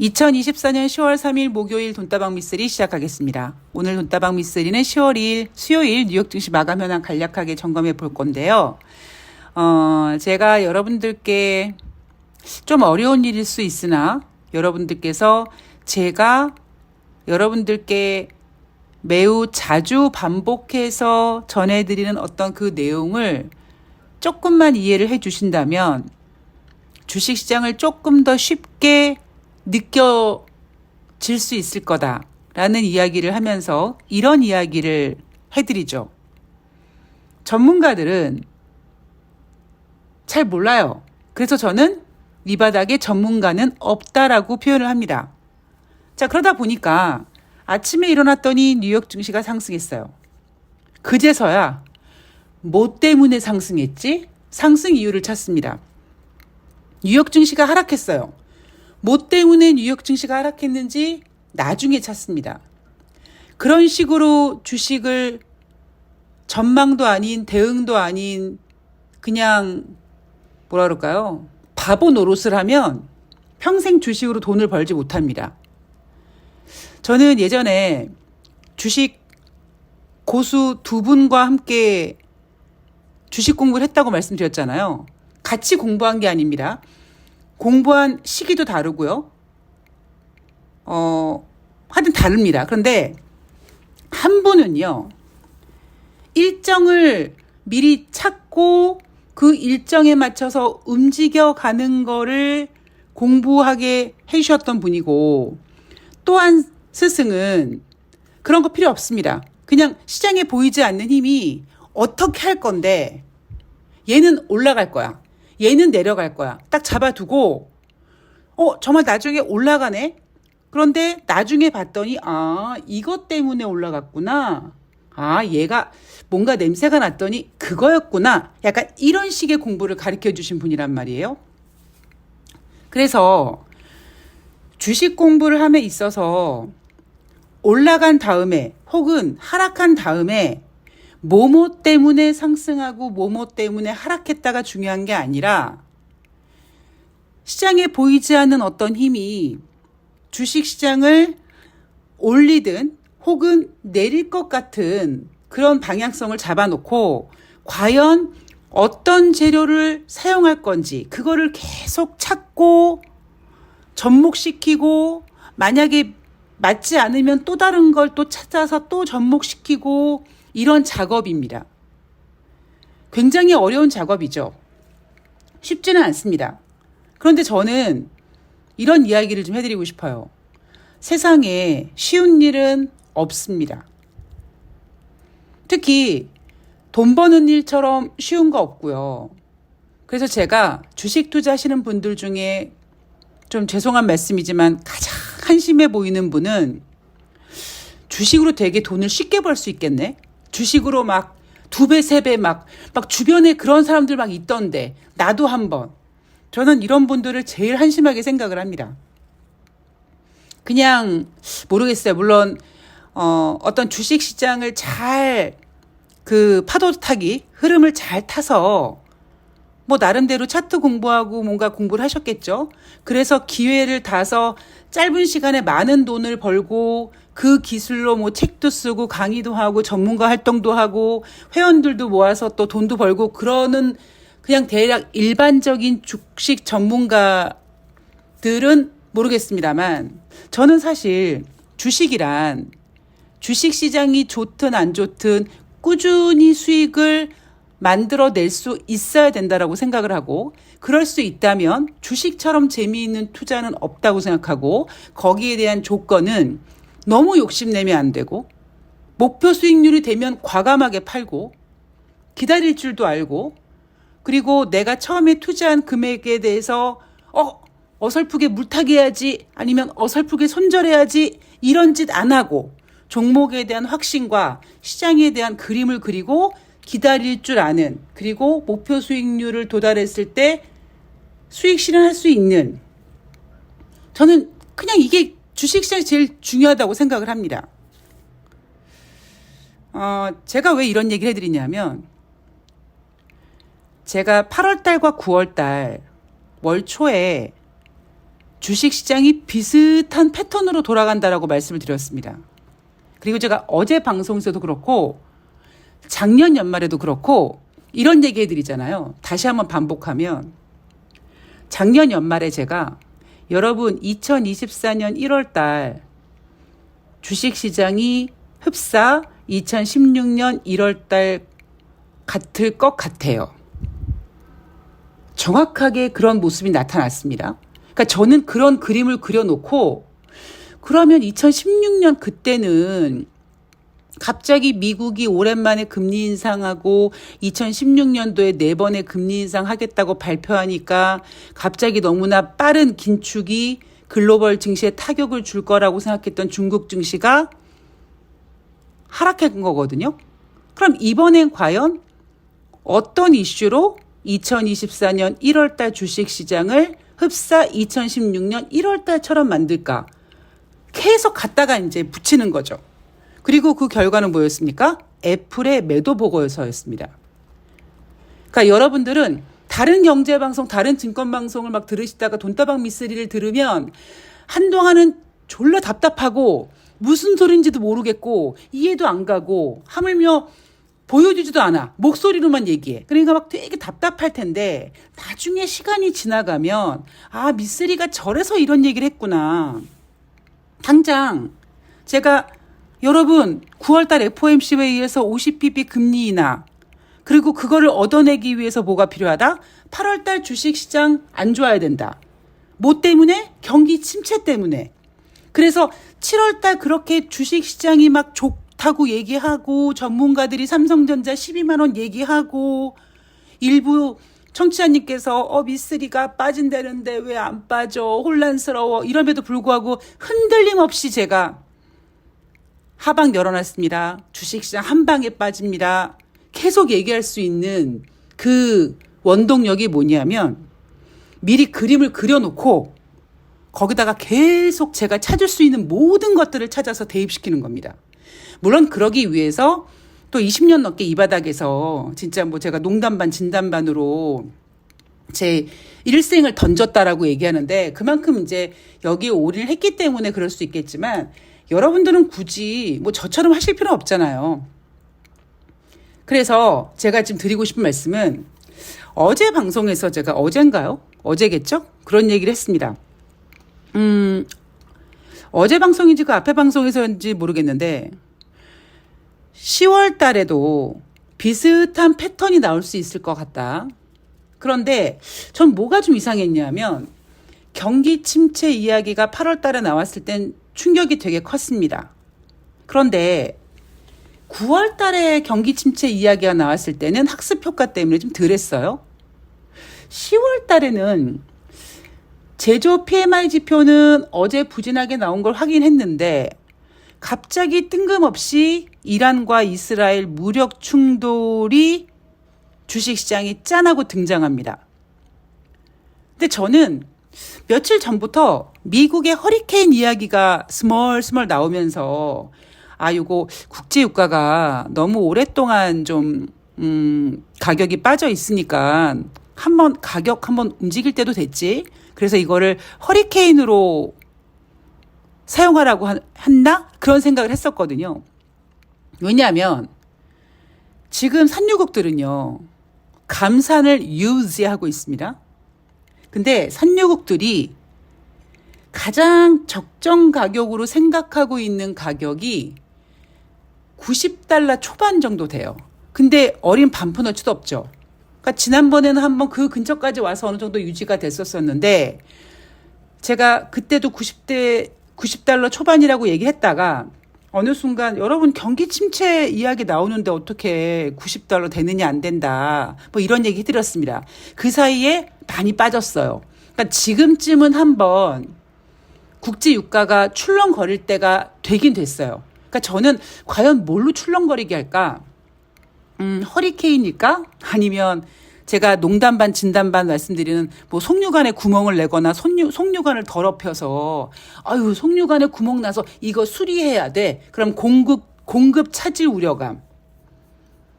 2024년 10월 3일 목요일 돈다방 미쓰리 시작하겠습니다. 오늘 돈다방 미쓰리는 10월 2일 수요일 뉴욕 증시 마감 현황 간략하게 점검해 볼 건데요. 어, 제가 여러분들께 좀 어려운 일일 수 있으나 여러분들께서 제가 여러분들께 매우 자주 반복해서 전해드리는 어떤 그 내용을 조금만 이해를 해 주신다면 주식시장을 조금 더 쉽게 느껴질 수 있을 거다라는 이야기를 하면서 이런 이야기를 해드리죠. 전문가들은 잘 몰라요. 그래서 저는 이 바닥에 전문가는 없다라고 표현을 합니다. 자, 그러다 보니까 아침에 일어났더니 뉴욕 증시가 상승했어요. 그제서야 뭐 때문에 상승했지? 상승 이유를 찾습니다. 뉴욕 증시가 하락했어요. 뭐 때문에 뉴욕 증시가 하락했는지 나중에 찾습니다. 그런 식으로 주식을 전망도 아닌 대응도 아닌 그냥 뭐라 그럴까요? 바보 노릇을 하면 평생 주식으로 돈을 벌지 못합니다. 저는 예전에 주식 고수 두 분과 함께 주식 공부를 했다고 말씀드렸잖아요. 같이 공부한 게 아닙니다. 공부한 시기도 다르고요. 어, 하여튼 다릅니다. 그런데 한 분은요, 일정을 미리 찾고 그 일정에 맞춰서 움직여 가는 거를 공부하게 해주셨던 분이고, 또한 스승은 그런 거 필요 없습니다. 그냥 시장에 보이지 않는 힘이 어떻게 할 건데, 얘는 올라갈 거야. 얘는 내려갈 거야. 딱 잡아두고, 어, 정말 나중에 올라가네? 그런데 나중에 봤더니, 아, 이것 때문에 올라갔구나. 아, 얘가 뭔가 냄새가 났더니 그거였구나. 약간 이런 식의 공부를 가르쳐 주신 분이란 말이에요. 그래서 주식 공부를 함에 있어서 올라간 다음에 혹은 하락한 다음에 뭐뭐 때문에 상승하고 뭐뭐 때문에 하락했다가 중요한 게 아니라 시장에 보이지 않는 어떤 힘이 주식 시장을 올리든 혹은 내릴 것 같은 그런 방향성을 잡아놓고 과연 어떤 재료를 사용할 건지 그거를 계속 찾고 접목시키고 만약에 맞지 않으면 또 다른 걸 또 찾아서 또 접목시키고 이런 작업입니다. 굉장히 어려운 작업이죠. 쉽지는 않습니다. 그런데 저는 이런 이야기를 좀 해드리고 싶어요. 세상에 쉬운 일은 없습니다. 특히 돈 버는 일처럼 쉬운 거 없고요. 그래서 제가 주식 투자하시는 분들 중에 좀 죄송한 말씀이지만 가장 한심해 보이는 분은 주식으로 되게 돈을 쉽게 벌 수 있겠네? 주식으로 막 두 배, 세 배 막, 막 주변에 그런 사람들 막 있던데, 나도 한번. 저는 이런 분들을 제일 한심하게 생각을 합니다. 그냥, 모르겠어요. 물론, 어, 어떤 주식 시장을 잘, 그 파도 타기, 흐름을 잘 타서, 뭐 나름대로 차트 공부하고 뭔가 공부를 하셨겠죠. 그래서 기회를 타서 짧은 시간에 많은 돈을 벌고 그 기술로 뭐 책도 쓰고 강의도 하고 전문가 활동도 하고 회원들도 모아서 또 돈도 벌고 그러는 그냥 대략 일반적인 주식 전문가들은 모르겠습니다만 저는 사실 주식이란 주식 시장이 좋든 안 좋든 꾸준히 수익을 만들어낼 수 있어야 된다라고 생각을 하고 그럴 수 있다면 주식처럼 재미있는 투자는 없다고 생각하고 거기에 대한 조건은 너무 욕심내면 안 되고 목표 수익률이 되면 과감하게 팔고 기다릴 줄도 알고 그리고 내가 처음에 투자한 금액에 대해서 어 어설프게 물타기 해야지 아니면 어설프게 손절해야지 이런 짓 안 하고 종목에 대한 확신과 시장에 대한 그림을 그리고 기다릴 줄 아는 그리고 목표 수익률을 도달했을 때 수익 실현할 수 있는 저는 그냥 이게 주식시장이 제일 중요하다고 생각을 합니다. 어, 제가 왜 이런 얘기를 해드리냐면 제가 8월 달과 9월 달 월 초에 주식 시장이 비슷한 패턴으로 돌아간다라고 말씀을 드렸습니다. 그리고 제가 어제 방송에서도 그렇고 작년 연말에도 그렇고 이런 얘기 해드리잖아요. 다시 한번 반복하면 작년 연말에 제가 여러분 2024년 1월 달 주식 시장이 흡사 2016년 1월 달 같을 것 같아요. 정확하게 그런 모습이 나타났습니다. 그러니까 저는 그런 그림을 그려놓고 그러면 2016년 그때는 갑자기 미국이 오랜만에 금리 인상하고 2016년도에 네 번의 금리 인상 하겠다고 발표하니까 갑자기 너무나 빠른 긴축이 글로벌 증시에 타격을 줄 거라고 생각했던 중국 증시가 하락한 거거든요. 그럼 이번엔 과연 어떤 이슈로 2024년 1월 달 주식 시장을 흡사 2016년 1월 달처럼 만들까? 계속 갖다가 이제 붙이는 거죠. 그리고 그 결과는 뭐였습니까? 애플의 매도 보고서였습니다. 그러니까 여러분들은 다른 경제 방송, 다른 증권 방송을 막 들으시다가 돈다방 미쓰리를 들으면 한동안은 졸라 답답하고 무슨 소린지도 모르겠고 이해도 안 가고 하물며 보여주지도 않아. 목소리로만 얘기해. 그러니까 막 되게 답답할 텐데 나중에 시간이 지나가면 아, 미쓰리가 저래서 이런 얘기를 했구나. 당장 제가 여러분 9월달 FOMC 회의에서 50bp 금리 인하 그리고 그거를 얻어내기 위해서 뭐가 필요하다? 8월달 주식시장 안 좋아야 된다. 뭐 때문에? 경기 침체 때문에. 그래서 7월달 그렇게 주식시장이 막 좋다고 얘기하고 전문가들이 삼성전자 12만 원 얘기하고 일부 청취자님께서 어 미쓰리가 빠진다는데 왜 안 빠져 혼란스러워 이럼에도 불구하고 흔들림 없이 제가 하방 열어놨습니다. 주식시장 한 방에 빠집니다. 계속 얘기할 수 있는 그 원동력이 뭐냐면 미리 그림을 그려놓고 거기다가 계속 제가 찾을 수 있는 모든 것들을 찾아서 대입시키는 겁니다. 물론 그러기 위해서 또 20년 넘게 이 바닥에서 진짜 뭐 제가 농담 반 진담 반으로 제 일생을 던졌다라고 얘기하는데 그만큼 이제 여기에 올인을 했기 때문에 그럴 수 있겠지만 여러분들은 굳이 뭐 저처럼 하실 필요 없잖아요. 그래서 제가 지금 드리고 싶은 말씀은 어제 방송에서 제가 어젠가요? 어제겠죠? 그런 얘기를 했습니다. 음, 어제 방송인지 그 앞에 방송에서인지 모르겠는데 10월 달에도 비슷한 패턴이 나올 수 있을 것 같다. 그런데 전 뭐가 좀 이상했냐면 경기 침체 이야기가 8월 달에 나왔을 땐 충격이 되게 컸습니다. 그런데 9월 달에 경기 침체 이야기가 나왔을 때는 학습 효과 때문에 좀 덜했어요. 10월 달에는 제조 PMI 지표는 어제 부진하게 나온 걸 확인했는데 갑자기 뜬금없이 이란과 이스라엘 무력 충돌이 주식시장이 짠하고 등장합니다. 근데 저는 며칠 전부터 미국의 허리케인 이야기가 스멀스멀 나오면서 아, 요거 국제 유가가 너무 오랫동안 좀, 음, 가격이 빠져 있으니까 한번 가격 한번 움직일 때도 됐지. 그래서 이거를 허리케인으로 사용하라고 한다? 그런 생각을 했었거든요. 왜냐하면 지금 산유국들은요, 감산을 유지하고 있습니다. 근데 산유국들이 가장 적정 가격으로 생각하고 있는 가격이 90달러 초반 정도 돼요. 근데 어린 반푼어치도 없죠. 그러니까 지난번에는 한번 그 근처까지 와서 어느 정도 유지가 됐었었는데 제가 그때도 90대 90달러 초반이라고 얘기했다가 어느 순간 여러분 경기 침체 이야기 나오는데 어떻게 90달러 되느냐 안 된다. 뭐 이런 얘기 해드렸습니다. 그 사이에 많이 빠졌어요. 그러니까 지금쯤은 한번 국제 유가가 출렁거릴 때가 되긴 됐어요. 그러니까 저는 과연 뭘로 출렁거리게 할까? 음, 허리케인일까? 아니면 제가 농담 반 진담 반 말씀드리는 뭐 속류관에 구멍을 내거나 속류, 속류관을 더럽혀서 아유 속류관에 구멍 나서 이거 수리해야 돼. 그럼 공급 공급 차질 우려감.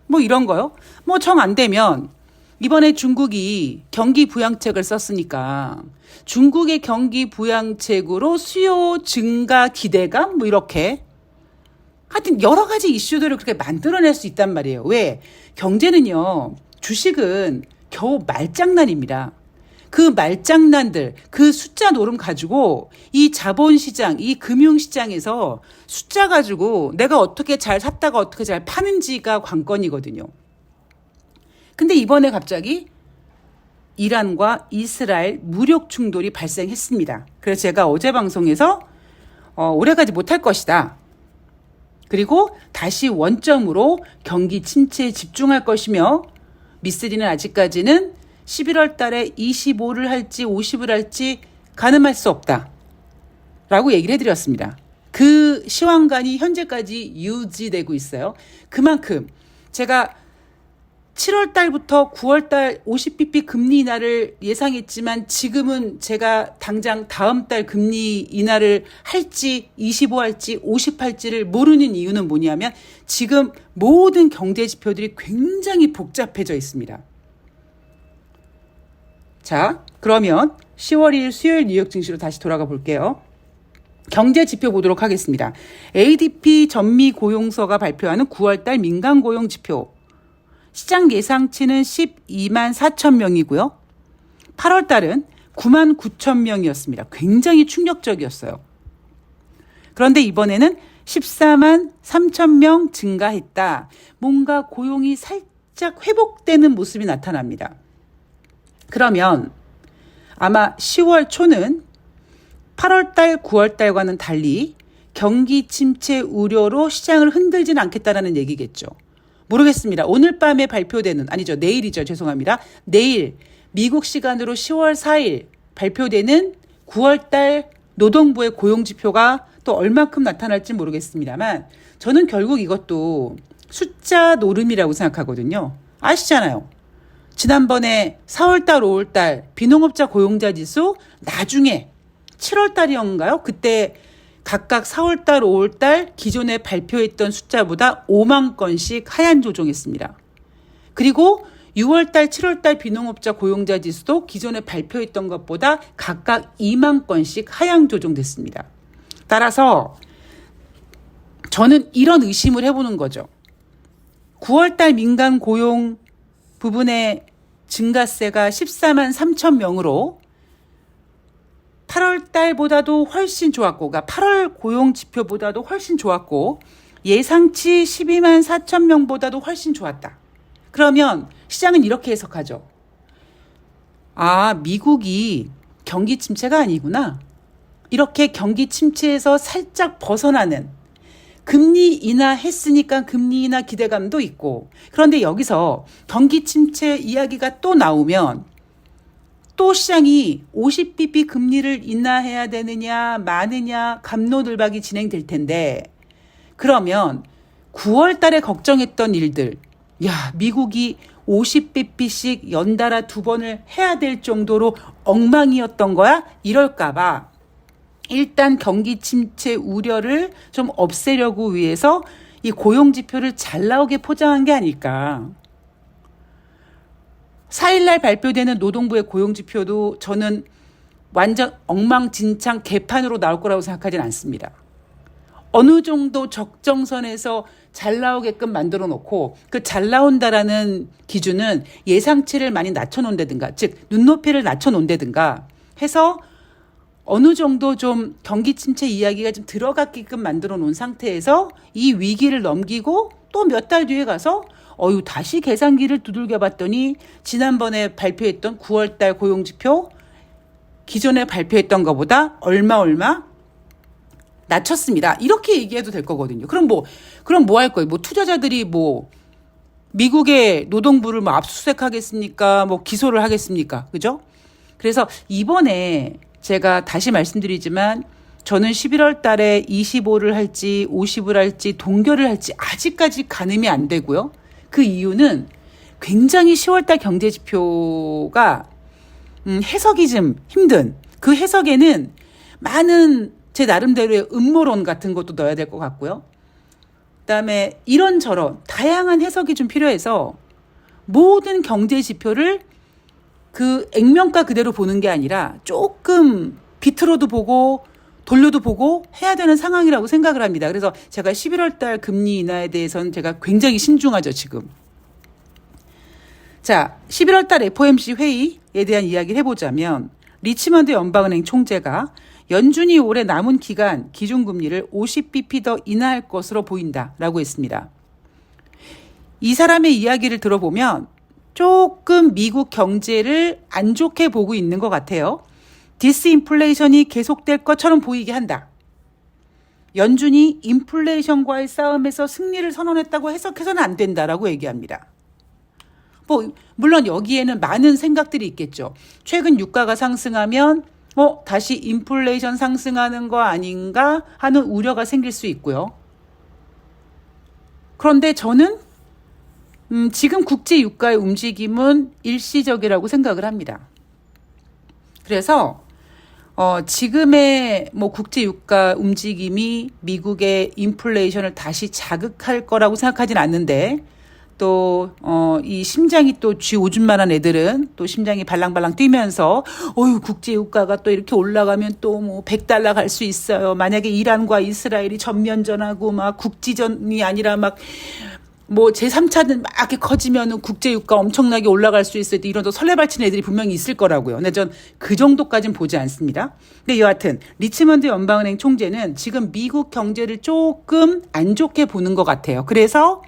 뭐 이런 거요. 뭐 정 안 되면 이번에 중국이 경기 부양책을 썼으니까 중국의 경기 부양책으로 수요 증가 기대감 뭐 이렇게 하여튼 여러 가지 이슈들을 그렇게 만들어낼 수 있단 말이에요. 왜? 경제는요, 주식은 겨우 말장난입니다. 그 말장난들, 그 숫자 노름 가지고 이 자본시장, 이 금융시장에서 숫자 가지고 내가 어떻게 잘 샀다가 어떻게 잘 파는지가 관건이거든요. 근데 이번에 갑자기 이란과 이스라엘 무력 충돌이 발생했습니다. 그래서 제가 어제 방송에서 어, 오래가지 못할 것이다. 그리고 다시 원점으로 경기 침체에 집중할 것이며 미쓰리는 아직까지는 11월 달에 25를 할지 50을 할지 가늠할 수 없다. 라고 얘기를 해드렸습니다. 그 시황관이 현재까지 유지되고 있어요. 그만큼 제가 7월 달부터 9월 달 50bp 금리 인하를 예상했지만 지금은 제가 당장 다음 달 금리 인하를 할지 25 할지 50 할지를 모르는 이유는 뭐냐면 지금 모든 경제 지표들이 굉장히 복잡해져 있습니다. 자, 그러면 10월 2일 수요일 뉴욕 증시로 다시 돌아가 볼게요. 경제 지표 보도록 하겠습니다. ADP 전미 고용서가 발표하는 9월 달 민간 고용 지표. 시장 예상치는 12만 4천 명이고요. 8월 달은 9만 9천 명이었습니다. 굉장히 충격적이었어요. 그런데 이번에는 14만 3천 명 증가했다. 뭔가 고용이 살짝 회복되는 모습이 나타납니다. 그러면 아마 10월 초는 8월 달, 9월 달과는 달리 경기 침체 우려로 시장을 흔들지는 않겠다라는 얘기겠죠. 모르겠습니다. 오늘 밤에 발표되는 아니죠. 내일이죠. 죄송합니다. 내일 미국 시간으로 10월 4일 발표되는 9월 달 노동부의 고용 지표가 또 얼마큼 나타날지 모르겠습니다만 저는 결국 이것도 숫자 노름이라고 생각하거든요. 아시잖아요. 지난번에 4월달, 5월달 비농업자 고용자 지수 나중에 7월달이었는가요? 그때 각각 4월달, 5월달 기존에 발표했던 숫자보다 5만 건씩 하향 조정했습니다. 그리고 6월달, 7월달 비농업자 고용자 지수도 기존에 발표했던 것보다 각각 2만 건씩 하향 조정됐습니다. 따라서 저는 이런 의심을 해보는 거죠. 9월달 민간 고용 부분의 증가세가 14만 3천 명으로 8월 달보다도 훨씬 좋았고, 그러니까 8월 고용 지표보다도 훨씬 좋았고, 예상치 12만 4천 명보다도 훨씬 좋았다. 그러면 시장은 이렇게 해석하죠. 아, 미국이 경기 침체가 아니구나. 이렇게 경기 침체에서 살짝 벗어나는 금리 인하 했으니까 금리 인하 기대감도 있고 그런데 여기서 경기 침체 이야기가 또 나오면 또 시장이 50bp 금리를 인하해야 되느냐 마느냐 감로들박이 진행될 텐데 그러면 9월 달에 걱정했던 일들 야 미국이 50bp씩 연달아 두 번을 해야 될 정도로 엉망이었던 거야 이럴까봐 일단 경기 침체 우려를 좀 없애려고 위해서 이 고용 지표를 잘 나오게 포장한 게 아닐까. 4일날 발표되는 노동부의 고용 지표도 저는 완전 엉망진창 개판으로 나올 거라고 생각하진 않습니다. 어느 정도 적정선에서 잘 나오게끔 만들어 놓고 그 잘 나온다라는 기준은 예상치를 많이 낮춰 놓는다든가 즉 눈높이를 낮춰 놓는다든가 해서 어느 정도 좀 경기 침체 이야기가 좀 들어갔게끔 만들어 놓은 상태에서 이 위기를 넘기고 또 몇 달 뒤에 가서 어유 다시 계산기를 두들겨 봤더니 지난번에 발표했던 9월 달 고용 지표 기존에 발표했던 것보다 얼마 얼마 낮췄습니다. 이렇게 얘기해도 될 거거든요. 그럼 뭐 그럼 뭐 할 거예요? 뭐 투자자들이 뭐 미국의 노동부를 뭐 압수수색하겠습니까? 뭐 기소를 하겠습니까? 그죠? 그래서 이번에 제가 다시 말씀드리지만 저는 11월 달에 25를 할지 50을 할지 동결을 할지 아직까지 가늠이 안 되고요. 그 이유는 굉장히 10월 달 경제 지표가 음, 해석이 좀 힘든 그 해석에는 많은 제 나름대로의 음모론 같은 것도 넣어야 될 것 같고요. 그다음에 이런저런 다양한 해석이 좀 필요해서 모든 경제 지표를 그 액면가 그대로 보는 게 아니라 조금 비틀어도 보고 돌려도 보고 해야 되는 상황이라고 생각을 합니다. 그래서 제가 11월 달 금리 인하에 대해서는 제가 굉장히 신중하죠, 지금. 자, 11월 달 FOMC 회의에 대한 이야기를 해보자면 리치먼드 연방은행 총재가 연준이 올해 남은 기간 기준금리를 50bp 더 인하할 것으로 보인다라고 했습니다. 이 사람의 이야기를 들어보면 조금 미국 경제를 안 좋게 보고 있는 것 같아요. 디스인플레이션이 계속될 것처럼 보이게 한다. 연준이 인플레이션과의 싸움에서 승리를 선언했다고 해석해서는 안 된다라고 얘기합니다. 뭐 물론 여기에는 많은 생각들이 있겠죠. 최근 유가가 상승하면 어 다시 인플레이션 상승하는 거 아닌가 하는 우려가 생길 수 있고요. 그런데 저는 음, 지금 국제 유가의 움직임은 일시적이라고 생각을 합니다. 그래서 어, 지금의 뭐 국제 유가 움직임이 미국의 인플레이션을 다시 자극할 거라고 생각하진 않는데 또, 어, 이 심장이 또 쥐 오줌만한 애들은 또 심장이 발랑발랑 뛰면서, 어유 국제 유가가 또 이렇게 올라가면 또 뭐 100달러 갈 수 있어요. 만약에 이란과 이스라엘이 전면전하고 막 국지전이 아니라 막 뭐 제3차는 막 이렇게 커지면은 국제유가 엄청나게 올라갈 수 있을 때 이런 또 설레발치는 애들이 분명히 있을 거라고요. 근데 전 그 정도까지는 보지 않습니다. 근데 여하튼 리치먼드 연방은행 총재는 지금 미국 경제를 조금 안 좋게 보는 것 같아요. 그래서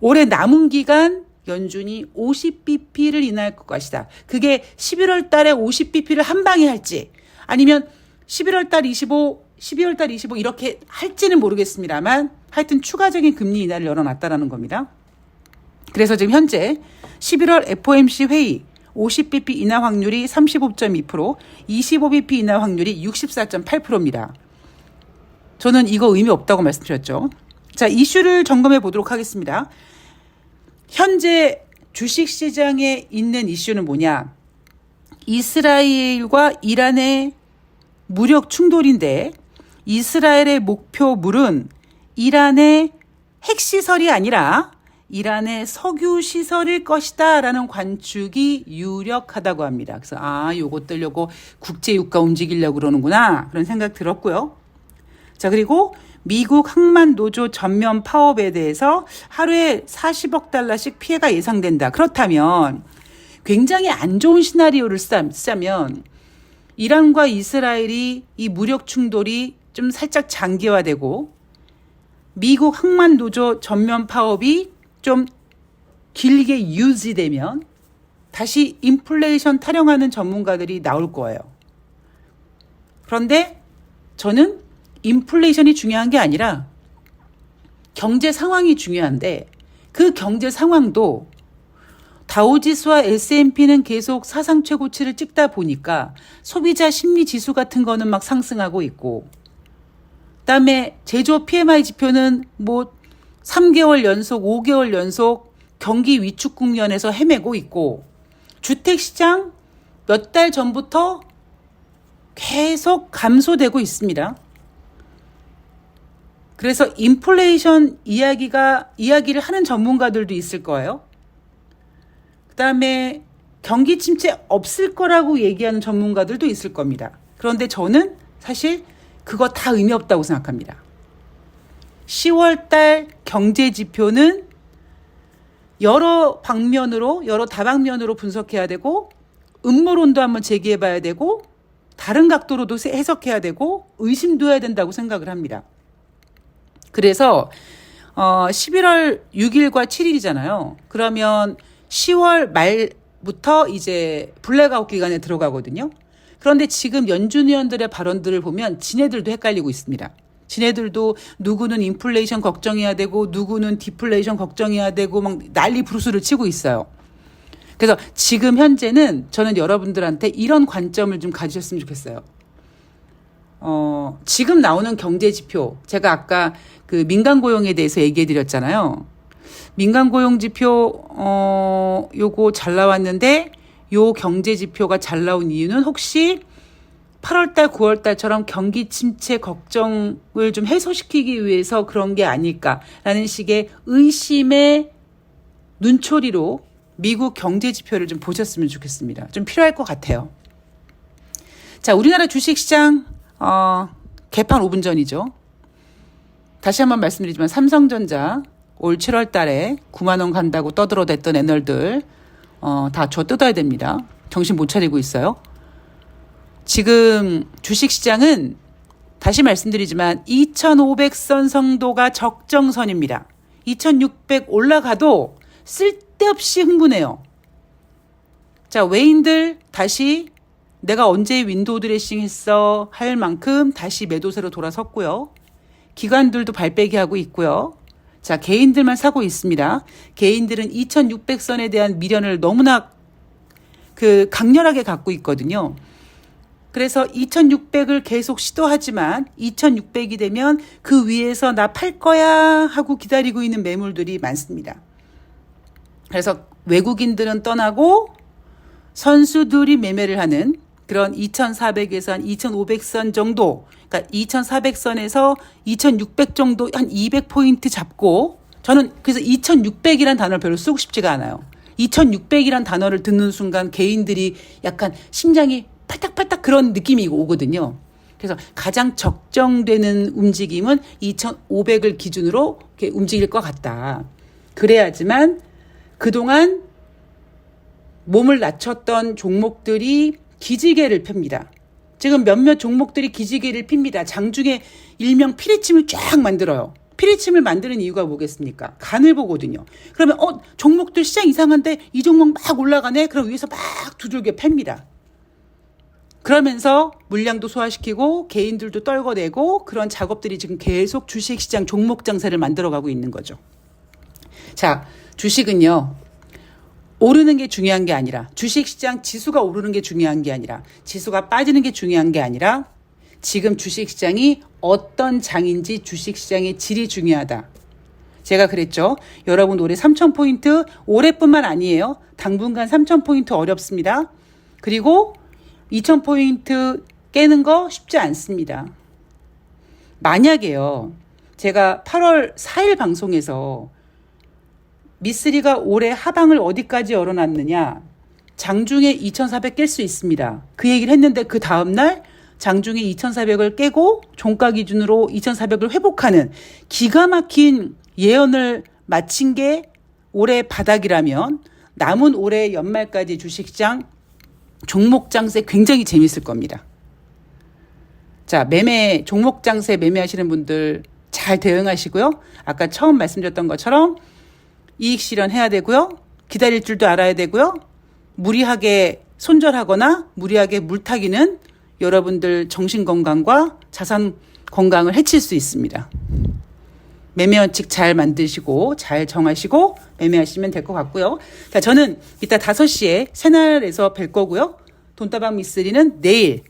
올해 남은 기간 연준이 50bp를 인하할 것이다. 그게 11월 달에 50bp를 한 방에 할지 아니면 11월 달 25, 12월 달 25 이렇게 할지는 모르겠습니다만 하여튼 추가적인 금리 인하를 열어놨다라는 겁니다. 그래서 지금 현재 11월 FOMC 회의 50bp 인하 확률이 35.2%, 25bp 인하 확률이 64.8%입니다. 저는 이거 의미 없다고 말씀드렸죠. 자, 이슈를 점검해 보도록 하겠습니다. 현재 주식 시장에 있는 이슈는 뭐냐? 이스라엘과 이란의 무력 충돌인데 이스라엘의 목표물은 이란의 핵시설이 아니라 이란의 석유 시설일 것이다 라는 관측이 유력하다고 합니다. 그래서 아, 요것 들려고 국제 유가 움직이려고 그러는구나. 그런 생각 들었고요. 자, 그리고 미국 항만 노조 전면 파업에 대해서 하루에 40억 달러씩 피해가 예상된다. 그렇다면 굉장히 안 좋은 시나리오를 쓰자면 이란과 이스라엘이 이 무력 충돌이 좀 살짝 장기화되고 미국 항만 노조 전면 파업이 좀 길게 유지되면 다시 인플레이션 타령하는 전문가들이 나올 거예요. 그런데 저는 인플레이션이 중요한 게 아니라 경제 상황이 중요한데 그 경제 상황도 다우지수와 S&P는 계속 사상 최고치를 찍다 보니까 소비자 심리 지수 같은 거는 막 상승하고 있고 그 다음에 제조업 PMI 지표는 뭐 3개월 연속, 5개월 연속 경기 위축 국면에서 헤매고 있고 주택 시장 몇 달 전부터 계속 감소되고 있습니다. 그래서 인플레이션 이야기가 이야기를 하는 전문가들도 있을 거예요. 그다음에 경기 침체 없을 거라고 얘기하는 전문가들도 있을 겁니다. 그런데 저는 사실 그거 다 의미 없다고 생각합니다. 10월 달 경제 지표는 여러 방면으로, 여러 다방면으로 분석해야 되고, 음모론도 한번 제기해 봐야 되고, 다른 각도로도 해석해야 되고, 의심도 해야 된다고 생각을 합니다. 그래서, 어, 11월 6일과 7일이잖아요. 그러면 10월 말부터 이제 블랙아웃 기간에 들어가거든요. 그런데 지금 연준 의원들의 발언들을 보면 지네들도 헷갈리고 있습니다. 지네들도 누구는 인플레이션 걱정해야 되고 누구는 디플레이션 걱정해야 되고 막 난리 부르스를 치고 있어요. 그래서 지금 현재는 저는 여러분들한테 이런 관점을 좀 가지셨으면 좋겠어요. 어, 지금 나오는 경제 지표, 제가 아까 그 민간 고용에 대해서 얘기해 드렸잖아요. 민간 고용 지표 어 요거 잘 나왔는데 요 경제 지표가 잘 나온 이유는 혹시 8월 달, 9월 달처럼 경기 침체 걱정을 좀 해소시키기 위해서 그런 게 아닐까라는 식의 의심의 눈초리로 미국 경제 지표를 좀 보셨으면 좋겠습니다. 좀 필요할 것 같아요. 자, 우리나라 주식시장 어, 개판 5분 전이죠. 다시 한번 말씀드리지만 삼성전자 올 7월 달에 9만 원 간다고 떠들어댔던 애널들 어, 다 저 뜯어야 됩니다. 정신 못 차리고 있어요. 지금 주식시장은 다시 말씀드리지만 2,500선 성도가 적정선입니다. 2,600 올라가도 쓸데없이 흥분해요. 자, 외인들 다시 내가 언제 윈도우 드레싱 했어 할 만큼 다시 매도세로 돌아섰고요. 기관들도 발빼기 하고 있고요. 자, 개인들만 사고 있습니다. 개인들은 2600선에 대한 미련을 너무나 그 강렬하게 갖고 있거든요. 그래서 2600을 계속 시도하지만 2600이 되면 그 위에서 나 팔 거야 하고 기다리고 있는 매물들이 많습니다. 그래서 외국인들은 떠나고 선수들이 매매를 하는 그런 2,400에서 한 2,500선 정도, 그러니까 2,400선에서 2,600 정도 한 200포인트 잡고 저는 그래서 2,600이란 단어를 별로 쓰고 싶지가 않아요. 2,600이란 단어를 듣는 순간 개인들이 약간 심장이 팔딱팔딱 그런 느낌이 오거든요. 그래서 가장 적정되는 움직임은 2,500을 기준으로 이렇게 움직일 것 같다. 그래야지만 그동안 몸을 낮췄던 종목들이 기지개를 펴니다. 지금 몇몇 종목들이 기지개를 핍니다. 장중에 일명 피리침을 쫙 만들어요. 피리침을 만드는 이유가 뭐겠습니까? 간을 보거든요. 그러면 어 종목들 시장 이상한데 이 종목 막 올라가네. 그럼 위에서 막 두들겨 팹니다. 그러면서 물량도 소화시키고 개인들도 떨궈내고 그런 작업들이 지금 계속 주식시장 종목 장세를 만들어가고 있는 거죠. 자, 주식은요. 오르는 게 중요한 게 아니라 주식시장 지수가 오르는 게 중요한 게 아니라 지수가 빠지는 게 중요한 게 아니라 지금 주식시장이 어떤 장인지 주식시장의 질이 중요하다. 제가 그랬죠. 여러분 올해 3,000포인트 올해뿐만 아니에요. 당분간 3,000포인트 어렵습니다. 그리고 2,000포인트 깨는 거 쉽지 않습니다. 만약에요. 제가 8월 4일 방송에서 미쓰리가 올해 하방을 어디까지 열어놨느냐. 장중에 2,400 깰 수 있습니다. 그 얘기를 했는데 그 다음날 장중에 2,400을 깨고 종가 기준으로 2,400을 회복하는 기가 막힌 예언을 마친 게 올해 바닥이라면 남은 올해 연말까지 주식시장 종목 장세 굉장히 재밌을 겁니다. 자, 매매, 종목 장세 매매하시는 분들 잘 대응하시고요. 아까 처음 말씀드렸던 것처럼 이익 실현해야 되고요. 기다릴 줄도 알아야 되고요. 무리하게 손절하거나 무리하게 물타기는 여러분들 정신 건강과 자산 건강을 해칠 수 있습니다. 매매 원칙 잘 만드시고 잘 정하시고 매매하시면 될 것 같고요. 자, 저는 이따 5시에 새날에서 뵐 거고요. 돈다방 미쓰리는 내일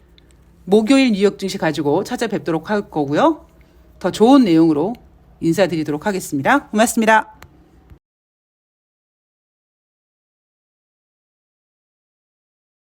목요일 뉴욕 증시 가지고 찾아뵙도록 할 거고요. 더 좋은 내용으로 인사드리도록 하겠습니다. 고맙습니다.